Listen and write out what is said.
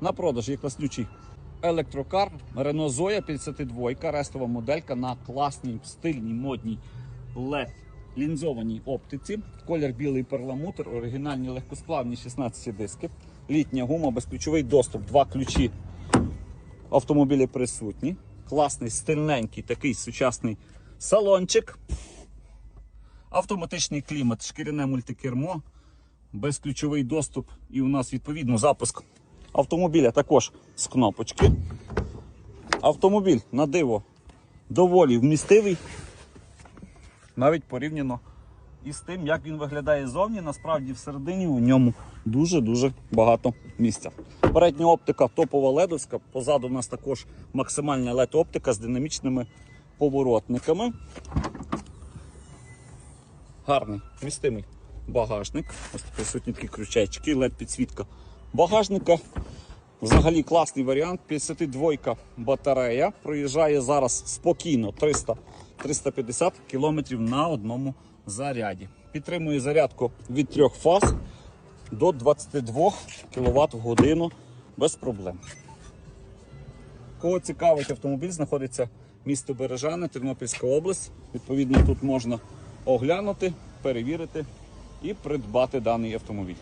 На продаж є класнючий електрокар Renault Zoe 52, рестова моделька на класній, стильній, модній LED лінзованій оптиці. Колір білий перламутр, оригінальні легкосплавні 16 диски, літня гума, безключовий доступ, два ключі автомобілі присутні. Класний, стильненький, такий сучасний салончик. Автоматичний клімат, шкіряне мультикермо, безключовий доступ і у нас відповідно запуск автомобіля також з кнопочки. Автомобіль на диво доволі вмістивий, навіть порівняно із тим, як він виглядає зовні. Насправді всередині у ньому дуже-дуже багато місця. Передня оптика топова ледовська, позаду у нас також максимальна LED оптика з динамічними поворотниками. Гарний, вмістимий багажник. Ось присутні такі крючечки, LED підсвітка багажника. Взагалі класний варіант. 52 батарея. Проїжджає зараз спокійно 300-350 км на одному заряді. Підтримує зарядку від трьох фаз до 22 кВт в годину без проблем. Кого цікавить автомобіль, знаходиться місто Бережани, Тернопільська область. Відповідно, тут можна оглянути, перевірити і придбати даний автомобіль.